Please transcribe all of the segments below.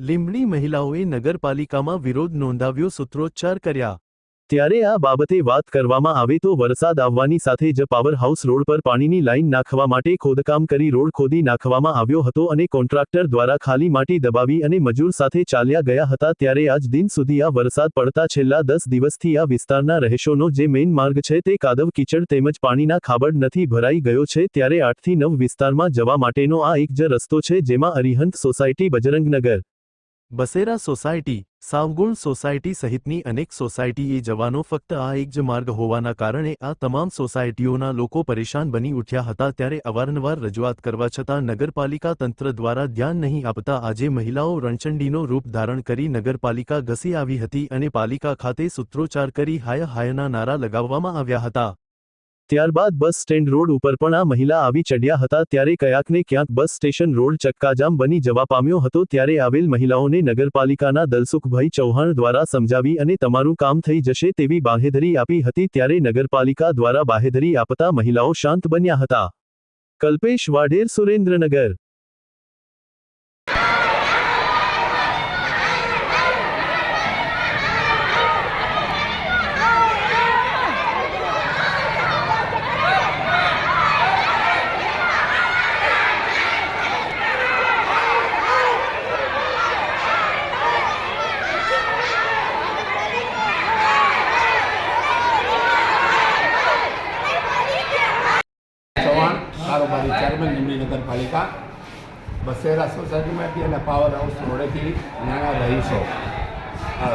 લીંબડી મહિલાઓએ નગરપાલિકામાં વિરોધ નોંધાવ્યો સૂત્રોચ્ચાર કર્યા. ત્યારે આ બાબતે વાત કરવામાં આવે તો વરસાદ આવવાની સાથે જ પાવર હાઉસ રોડ પર પાણીની લાઇન નાખવા માટે ખોદકામ કરી રોડ ખોદી નાખવામાં આવ્યો હતો અને કોન્ટ્રાક્ટર દ્વારા ખાલી માટી દબાવી અને મજૂર સાથે ચાલ્યા ગયા હતા ત્યારે આજ દિન સુધી આ વરસાદ પડતા છેલ્લા દસ દિવસથી આ વિસ્તારના રહેશોનો જે મેઇન માર્ગ છે તે કાદવ કીચડ તેમજ પાણીના ખાબડ નથી ભરાઈ ગયો છે ત્યારે આઠથી નવ વિસ્તારમાં જવા માટેનો આ એક જ રસ્તો છે જેમાં Arihant society Bajrangnagar Basera society, Savgun society સહિતની અનેક સોસાયટીએ જવાનો ફક્ત આ એક જ માર્ગ હોવાના કારણે આ તમામ સોસાયટીઓના લોકો પરેશાન બની ઉઠ્યા હતા ત્યારે અવારનવાર રજૂઆત કરવા છતાં નગરપાલિકા તંત્ર દ્વારા ધ્યાન નહીં આપતા આજે મહિલાઓ રણચંડીનો રૂપ ધારણ કરી નગરપાલિકા ઘસી આવી હતી અને પાલિકા ખાતે સૂત્રોચ્ચાર કરી હાય હાયના નારા લગાવવામાં આવ્યા હતા. ત્યારબાદ બસ સ્ટેન્ડ રોડ ઉપર પણ આ મહિલા આવી ચડ્યા હતા ત્યારે કયાકને ક્યાંક બસ સ્ટેશન રોડ ચક્કાજામ બની જવા પામ્યો હતો ત્યારે આવેલ મહિલાઓને નગરપાલિકાના દલસુખભાઈ ચૌહાણ દ્વારા સમજાવી અને તમારું કામ થઈ જશે તેવી બાહેધરી આપી હતી ત્યારે નગરપાલિકા દ્વારા બાહેધરી આપતા મહિલાઓ શાંત બન્યા હતા. કલ્પેશ વાઢેર સુરેન્દ્રનગર ચૌહાણ કારોબારી ચેરમેન લીંબડી નગરપાલિકા, બસેરા સોસાયટીમાંથી અને પાવર હાઉસ રોડેથી નાના રહીશો.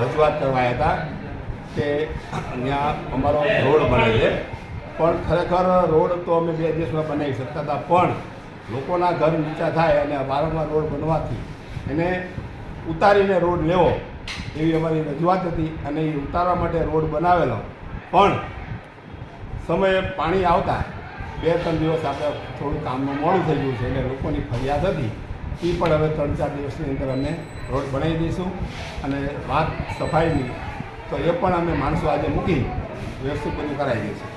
રજૂઆત કરવા હતા કે ત્યાં અમારો રોડ બને છે. પણ ખરેખર રોડ તો અમે બે દિવસમાં બનાવી શકતા હતા, પણ લોકોના ઘર નીચા થાય અને વારંવાર રોડ બનવાથી એને ઉતારીને રોડ લેવો એવી અમારી રજૂઆત હતી અને એ ઉતારવા માટે રોડ બનાવેલો. પણ સમયે પાણી આવતા બે ત્રણ દિવસ આપણે થોડું કામનું મોડું થઈ ગયું છે એટલે લોકોની ફરિયાદ હતી. એ પણ હવે ત્રણ ચાર દિવસની અંદર અમે રોડ બનાવી દઈશું અને વાત સફાઈની. તો એ પણ અમે માણસો આજે મૂકી વ્યવસ્થિત બધું કરાવી દઈશું.